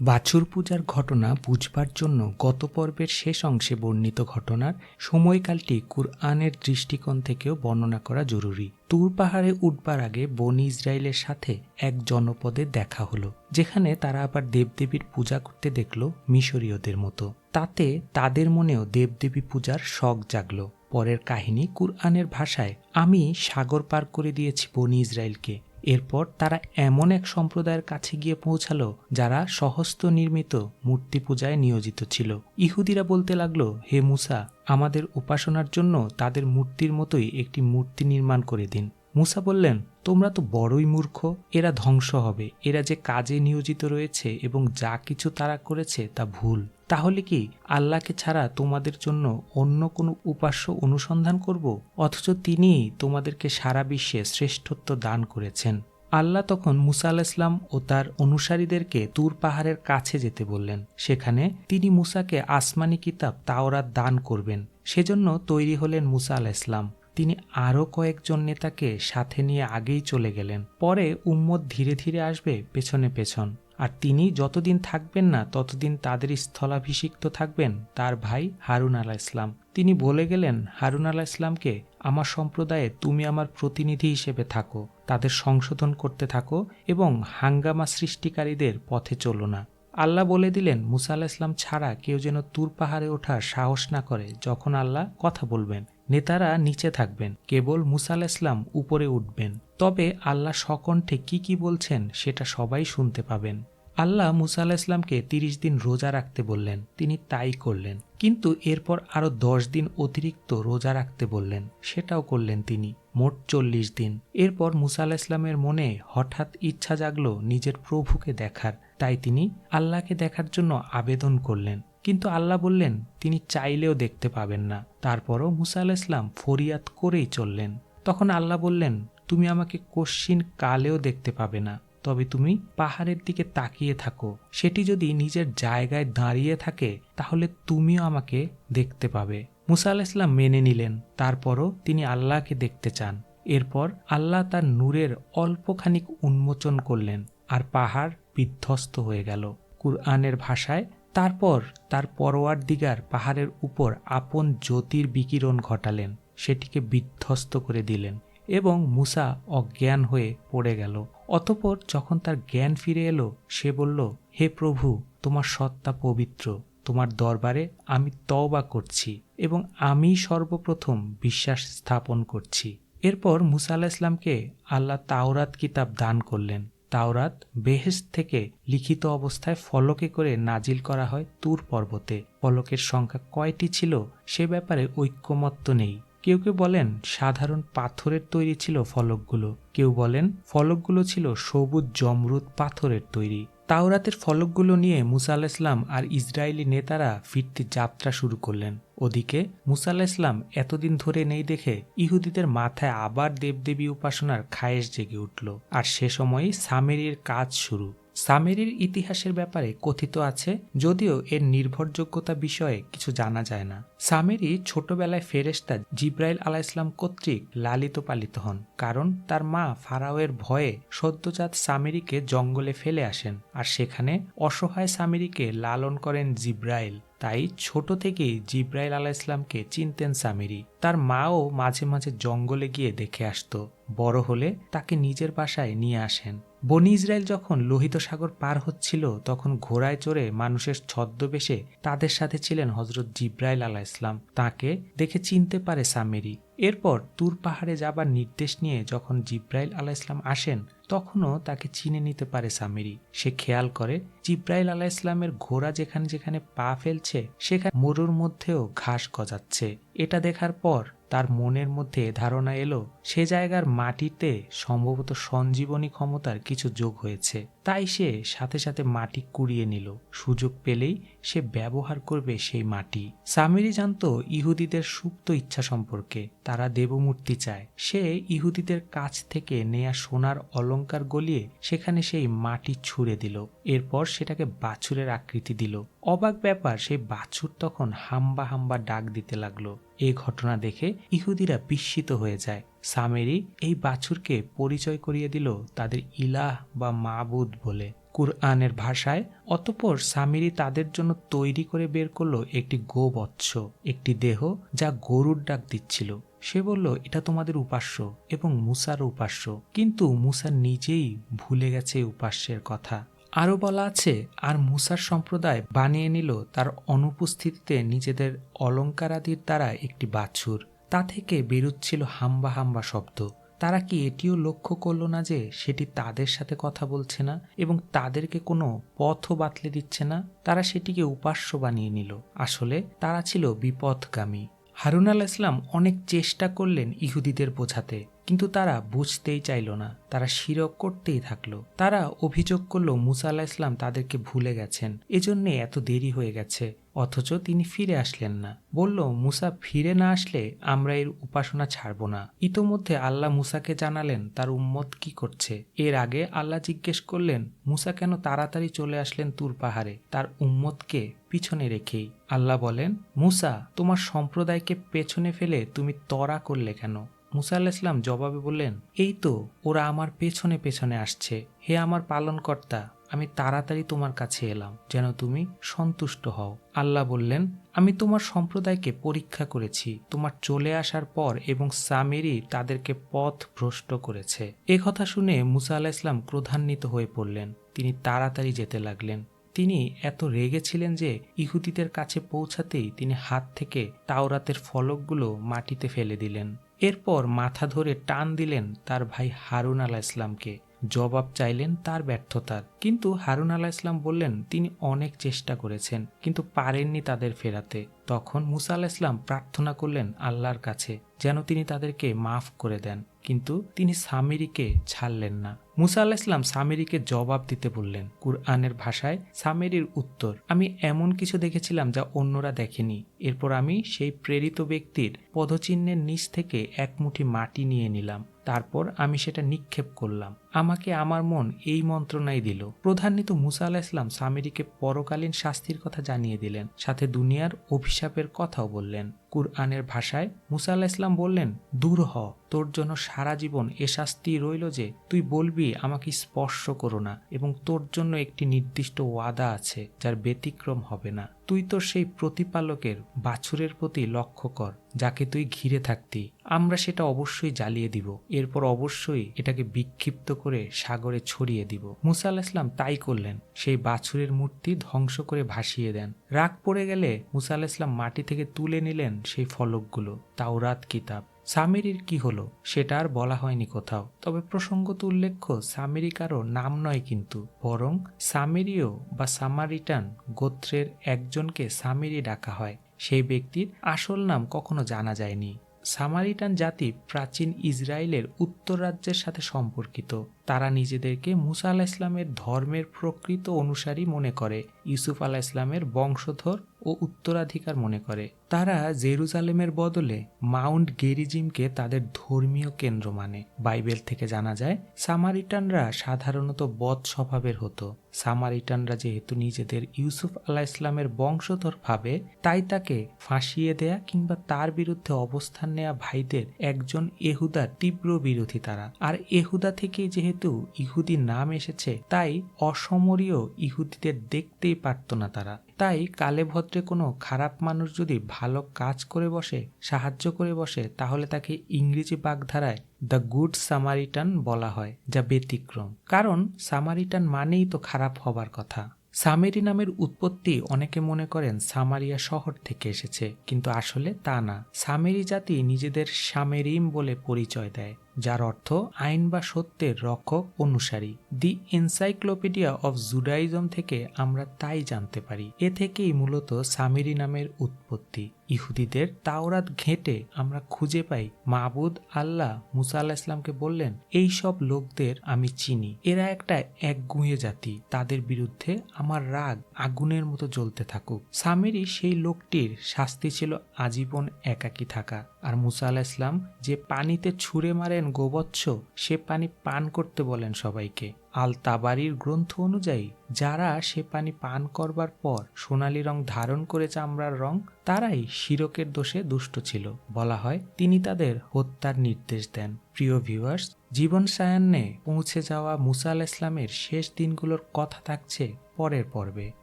বাছুর পূজার ঘটনা বুঝবার জন্য গত পর্বের শেষ অংশে বর্ণিত ঘটনার সময়কালটি কুরআনের দৃষ্টিকোণ থেকেও বর্ণনা করা জরুরি। তুর পাহাড়ে উঠবার আগে বনি ইসরায়েলের সাথে এক জনপদে দেখা হলো, যেখানে তারা আবার দেবদেবীর পূজা করতে দেখল মিশরীয়দের মতো। তাতে তাদের মনেও দেবদেবী পূজার শখ জাগল। পরের কাহিনী কুরআনের ভাষায়, আমি সাগর পার করে দিয়েছি বনি ইসরায়েলকে এরপর তারা এমন এক সম্প্রদায়ের কাছে গিয়ে পৌঁছালো, যারা সহস্ত নির্মিত মূর্তি পূজায় নিয়োজিত ছিল। ইহুদিরা বলতে লাগল, হে মুসা, আমাদের উপাসনার জন্য তাদের মূর্তির মতোই একটি মূর্তি নির্মাণ করে দিন। মুসা বললেন, তোমরা তো বড়ই মূর্খ, এরা ধ্বংস হবে। এরা যে কাজে নিয়োজিত রয়েছে এবং যা কিছু তারা করেছে তা ভুল। তাহলে কি আল্লাহকে ছাড়া তোমাদের জন্য অন্য কোনো উপাস্য অনুসন্ধান করব? অথচ তিনিই তোমাদেরকে সারা বিশ্বে শ্রেষ্ঠত্ব দান করেছেন। আল্লাহ তখন মুসা ইসলাম ও তার অনুসারীদেরকে তুর পাহাড়ের কাছে যেতে বললেন। সেখানে তিনি মুসাকে আসমানি কিতাব তাওরাত দান করবেন। সেজন্য তৈরি হলেন মুসা আল ইসলাম তিনি আরও কয়েকজন নেতাকে সাথে নিয়ে আগেই চলে গেলেন। পরে উম্মত ধীরে ধীরে আসবে পেছনে পেছন। আর তিনি যতদিন থাকবেন না, ততদিন তাদের স্থলাভিষিক্ত থাকবেন তার ভাই হারুন আলাহ ইসলাম। তিনি বলে গেলেন, হারুন আলাহ ইসলামকে আমার সম্প্রদায়ে তুমি আমার প্রতিনিধি হিসেবে থাকো, তাদের সংশোধন করতে থাকো এবং হাঙ্গামা সৃষ্টিকারীদের পথে চলো না। আল্লাহ বলে দিলেন, মুসা আল্লাহ ইসলাম ছাড়া কেউ যেন তুর পাহাড়ে ওঠার সাহস না করে, যখন আল্লাহ কথা বলবেন। নেতারা নিচে থাকবেন, কেবল মুসা ইসলাম উপরে উঠবেন। তবে আল্লাহ সকণ্ঠে কি কি বলছেন সেটা সবাই শুনতে পাবেন। আল্লাহ মুসা আল্লাহ ইসলামকে তিরিশ দিন রোজা রাখতে বললেন, তিনি তাই করলেন। কিন্তু এরপর আরও দশ দিন অতিরিক্ত রোজা রাখতে বললেন, সেটাও করলেন তিনি, মোট চল্লিশ দিন। এরপর মুসা আল্লাহ ইসলামের মনে হঠাৎ ইচ্ছা জাগলো নিজের প্রভুকে দেখার। তাই তিনি আল্লাহকে দেখার জন্য আবেদন করলেন। কিন্তু আল্লাহ বললেন, তিনি চাইলেও দেখতে পাবেন না। তারপরও মুসা আল্লাহ ইসলাম ফরিয়াদ করেই চললেন। তখন আল্লাহ বললেন, তুমি আমাকে কশ্চিন কালেও দেখতে পাবে না। তবে তুমি পাহাড়ের দিকে তাকিয়ে থাকো। সেটি যদি নিজের জায়গায় দাঁড়িয়ে থাকে, তাহলে তুমিও আমাকে দেখতে পাবে। মুসা আল্লাহ ইসলাম মেনে নিলেন। তারপরও তিনি আল্লাহকে দেখতে চান। এরপর আল্লাহ তার নূরের অল্পখানিক উন্মোচন করলেন, আর পাহাড় বিধ্বস্ত হয়ে গেল। কুরআনের ভাষায় তারপর তার পরোয়ার দিগার পাহাড়ের উপর আপন জ্যোতির বিকিরণ ঘটালেন, সেটিকে বিধ্বস্ত করে দিলেন এবং মুসা অজ্ঞান হয়ে পড়ে গেল। অতপর যখন তার জ্ঞান ফিরে এলো, সে বলল, হে প্রভু, তোমার সত্তা পবিত্র, তোমার দরবারে আমি তওবা করছি এবং আমি সর্বপ্রথম বিশ্বাস স্থাপন করছি। এরপর মুসা আল্লাহ ইসলামকে আল্লাহ তাওরাত কিতাব দান করলেন। তাওরাত বেহেস থেকে লিখিত অবস্থায় ফলকে করে নাজিল করা হয় তুর পর্বতে। ফলকের সংখ্যা কয়টি ছিল সে ব্যাপারে ঐক্যমত্য নেই। কেউ কেউ বলেন সাধারণ পাথরের তৈরি ছিল ফলকগুলো। কেউ বলেন ফলকগুলো ছিল সবুজ জমরুদ পাথরের তৈরি। তাওরাতের ফলকগুলো নিয়ে মুসা আল্লাহ ইসলাম আর ইসরায়েলি নেতারা ফিরতি যাত্রা শুরু করলেন। ওদিকে মুসাল্লা ইসলাম এতদিন ধরে নেই দেখে ইহুদিদের মাথায় আবার দেবদেবী উপাসনার খায়েশ জেগে উঠল। আর সে সময়ই সামেরির কাজ শুরু। সামেরির ইতিহাসের ব্যাপারে কথিত আছে, যদিও এর নির্ভরযোগ্যতা বিষয়ে কিছু জানা যায় না। সামেরি ছোটবেলায় ফেরেস্তা জিব্রাইল আলাহ ইসলাম কর্তৃক লালিত পালিত হন, কারণ তার মা ফারাওয়ের ভয়ে সদ্যজাত সামেরিকে জঙ্গলে ফেলে আসেন আর সেখানে অসহায় সামেরিকে লালন করেন জিব্রাইল। তাই ছোট থেকেই জিব্রাইল আলাহ ইসলামকে চিনতেন সামেরি। তার মাও মাঝে মাঝে জঙ্গলে গিয়ে দেখে আসতো, বড় হলে তাকে নিজের বাসায় নিয়ে আসেন। বনি ইসরায়েল যখন লোহিত সাগর পার হচ্ছিল, তখন ঘোড়ায় চড়ে মানুষের ছদ্মবেশে তাদের সাথে ছিলেন হজরত জিব্রাইল আলাহ ইসলাম তাকে দেখে চিনতে পারে সামেরি। এরপর তুর পাহাড়ে যাবার নির্দেশ নিয়ে যখন জিব্রাইল আলাহ ইসলাম আসেন, তখনও তাকে চিনে নিতে পারে সামেরি। সে খেয়াল করে, জিব্রাইল আলাহ ইসলামের ঘোড়া যেখানে যেখানে পা ফেলছে, সেখানে মরুর মধ্যেও ঘাস গজাচ্ছে। এটা দেখার পর তার মনের মধ্যে ধারণা এলো, সে জায়গার মাটিতে সম্ভবত সঞ্জীবনী ক্ষমতার কিছু যোগ হয়েছে। তাই সে সাথে সাথে মাটি কুড়িয়ে নিল। সুযোগ পেলেই সে ব্যবহার করবে সেই মাটি। সামিরি জানত ইহুদিদের সুপ্ত ইচ্ছা সম্পর্কে। তারা দেবমূর্তি চায়। সে ইহুদিদের কাছ থেকে নেয়া সোনার অলঙ্কার গলিয়ে সেখানে সেই মাটি ছুঁড়ে দিল। এরপর সেটাকে বাছুরের আকৃতি দিল। অবাক ব্যাপার, সেই বাছুর তখন হাম্বা হাম্বা ডাক দিতে লাগল। এই ঘটনা দেখে ইহুদিরা বিস্মিত হয়ে যায়। সামেরি এই বাছুরকে পরিচয় করিয়ে দিল তাদের ইলাহ বা মাবুদ বলে। কুরআনের ভাষায় অতপর সামিরি তাদের জন্য তৈরি করে বের করল একটি গোবৎস, একটি দেহ যা গরুর ডাক দিচ্ছিল। সে বলল, এটা তোমাদের উপাস্য এবং মুসার উপাস্য। কিন্তু মুসা নিজেই ভুলে গেছে উপাস্যের কথা। আরও বলা আছে, আর মুসার সম্প্রদায় বানিয়ে নিল তার অনুপস্থিতিতে নিজেদের অলঙ্কারাদির দ্বারা একটি বাছুর। তা থেকে বেরুচ্ছিল হাম্বা হাম্বা শব্দ। তারা কি এটিও লক্ষ্য করল না যে সেটি তাদের সাথে কথা বলছে না এবং তাদেরকে কোনো পথও বাতলে দিচ্ছে না? তারা সেটিকে উপাস্য বানিয়ে নিল। আসলে তারা ছিল বিপথগামী। হারুন আল ইসলাম অনেক চেষ্টা করলেন ইহুদিদের বোঝাতে, কিন্তু তারা বুঝতেই চাইল না। তারা শিরক করতেই থাকল। তারা অভিযোগ করল, মুসা আল্লাহ ইসলাম তাদেরকে ভুলে গেছেন। এজন্যে এত দেরি হয়ে গেছে। অথচ তিনি ফিরে আসলেন না। বলল, মুসা ফিরে না আসলে আমরা এর উপাসনা ছাড়ব না। ইতোমধ্যে আল্লাহ মুসাকে জানালেন, তার উম্মত কি করছে? এর আগে আল্লাহ জিজ্ঞেস করলেন, মুসা কেন তাড়াতাড়ি চলে আসলেন তুর পাহাড়ে? তার উম্মতকে পিছনে রেখেই। আল্লাহ বলেন, মুসা, তোমার সম্প্রদায়কে পেছনে ফেলে তুমি তরা করলে কেন? মুসা আল্লাহ ইসলাম জবাবে বললেন, এই তো, ওরা আমার পেছনে পেছনে আসছে। হে আমার পালনকর্তা আমি তাড়াতাড়ি তোমার কাছে এলাম, যেন তুমি সন্তুষ্ট হও। আল্লাহ বললেন, আমি তোমার সম্প্রদায়কে পরীক্ষা করেছি। তোমার চলে আসার পর এবং সামেরি তাদেরকে পথ ভ্রষ্ট করেছে। এ কথা শুনে মুসা আল্লাহ ইসলাম ক্রধান্বিত হয়ে পড়লেন। তিনি তাড়াতাড়ি যেতে লাগলেন। তিনি এত রেগেছিলেন যে ইহুদিদের কাছে পৌঁছাতেই তিনি হাত থেকে তাওরাতের ফলকগুলো মাটিতে ফেলে দিলেন। এরপর মাথা ধরে টান দিলেন তার ভাই হারুন আলাহ ইসলামকে জবাব চাইলেন তার ব্যর্থতার কিন্তু হারুন আলাহ ইসলাম বললেন, তিনি অনেক চেষ্টা করেছেন, কিন্তু পারেননি তাদের ফেরাতে। তখন মুসা আলাহ ইসলাম প্রার্থনা করলেন আল্লাহর কাছে, যেন তিনি তাদেরকে মাফ করে দেন। কিন্তু তিনি সামিরিকে ছাড়লেন না। মুসা আল্লাহ ইসলাম সামিরিকে জবাব দিতে বললেন, কুরআনের ভাষায় সামেরির উত্তর, আমি এমন কিছু দেখেছিলাম যা অন্যরা দেখেনি। এরপর আমি সেই প্রেরিত ব্যক্তির পদচিহ্নের নিচ থেকে এক মুঠি মাটি নিয়ে নিলাম। তারপর আমি সেটা নিক্ষেপ করলাম। আমাকে আমার মন এই মন্ত্রণাই দিল। প্রধান্বিত মুসা আলাহ ইসলাম সামেরিকে পরকালীন শাস্তির কথা জানিয়ে দিলেন, সাথে দুনিয়ার অভিশাপের কথাও বললেন। কুরআনের ভাষায় মুসা আল্লাহ ইসলাম বললেন, দূর হ, তোর জন্য সারা জীবন এ শাস্তি রইল যে, তুই বলবি, আমাকে স্পর্শ করো না এবং তোর জন্য একটি নির্দিষ্ট ওয়াদা আছে, যার ব্যতিক্রম হবে না। তুই তোর সেই প্রতিপালকের বাছুরের প্রতি লক্ষ্য কর, যাকে তুই ঘিরে থাকতি। আমরা সেটা অবশ্যই জ্বালিয়ে দিব। এরপর অবশ্যই এটাকে বিক্ষিপ্ত করে সাগরে ছড়িয়ে দিব। মুসা আল্লাহ ইসলাম তাই করলেন। সেই বাছুরের মূর্তি ধ্বংস করে ভাসিয়ে দেন। রাগ পড়ে গেলে মুসা আল্লাহ ইসলাম মাটি থেকে তুলে নিলেন সেই ফলকগুলো। তাওরাত কিতাব। সামেরির কি হলো? সেটা আর বলা হয়নি কোথাও। তবে প্রসঙ্গত উল্লেখ্য সামেরি কারও নাম নয় কিন্তু। বরং সামেরিও বা সামারিটান গোত্রের একজনকে সামেরি ডাকা হয়। সেই ব্যক্তির আসল নাম কখনো জানা যায়নি। সামারিটান জাতি প্রাচীন ইসরায়েলের উত্তর রাজ্যের সাথে সম্পর্কিত। তারা নিজেদেরকে মুসা আলাহ ইসলামের ধর্মের প্রকৃত অনুসারী মনে করে। ইউসুফ আলাহ ইসলামের বংশধর ও উত্তরাধিকার মনে করে। তারা জেরুজালেমের বদলে মাউন্ট গেরিজিমকে তাদের ধর্মীয় কেন্দ্র মানে। বাইবেল থেকে জানা যায়, সামারিটানরা সাধারণত বদ স্বভাবের হতো। সামারিটানরা যেহেতু নিজেদের ইউসুফ আলাহ ইসলামের বংশধর ভাবে, তাই তাকে ফাঁসিয়ে দেয়া কিংবা তার বিরুদ্ধে অবস্থান নেয়া ভাইদের একজন এহুদার তীব্র বিরোধী তারা। আর এহুদা থেকেই যেহেতু ইহুদি নাম এসেছে, তাই অসমরীয় ইহুদিদের দেখতেই পারত না তারা। তাই কালে ভদ্রে কোনো খারাপ মানুষ যদি ভালো কাজ করে বসে, সাহায্য করে বসে, তাহলে তাকে ইংরেজি বাগধারায় দ্য গুড সামারিটান বলা হয়, যা ব্যতিক্রম। কারণ সামারিটান মানেই তো খারাপ হবার কথা। সামেরি নামের উৎপত্তি অনেকে মনে করেন সামারিয়া শহর থেকে এসেছে, কিন্তু আসলে তা না। সামেরি জাতি নিজেদের সামেরিম বলে পরিচয় দেয়, যার অর্থ আইন বা সত্যের রক্ষক অনুসারী। দি এনসাইক্লোপিডিয়া অফ জুডাইজম থেকে আমরা তাই জানতে পারি। এ থেকেই মূলত সামেরি নামের উৎপত্তি। ইহুদিদের তাওরাত ঘেঁটে আমরা খুঁজে পাই মাবুদ আল্লাহ মুসা আল্লাহ ইসলামকে বললেন, এই সব লোকদের আমি চিনি। এরা একটা একগুঁয়ে জাতি। তাদের বিরুদ্ধে আমার রাগ আগুনের মতো জ্বলতে থাকুক। সামেরি সেই লোকটির শাস্তি ছিল আজীবন একাকী থাকা। আর মুসা আল্লাহ ইসলাম যে পানিতে ছুঁড়ে মারেন গোবৎস, সে পানি পান করতে বলেন সবাইকে। আল তাবারির গ্রন্থ অনুযায়ী, যারা সে পানি পান করবার পর সোনালি রং ধারণ করে চামড়ার রং, তারাই শিরকের দোষে দুষ্ট ছিল। বলা হয়, তিনি তাদের হত্যার নির্দেশ দেন। প্রিয় ভিউয়ার্স জীবন সায়ান্নে পৌঁছে যাওয়া মুসা আল ইসলামের শেষ দিনগুলোর কথা থাকছে পরের পর্বে।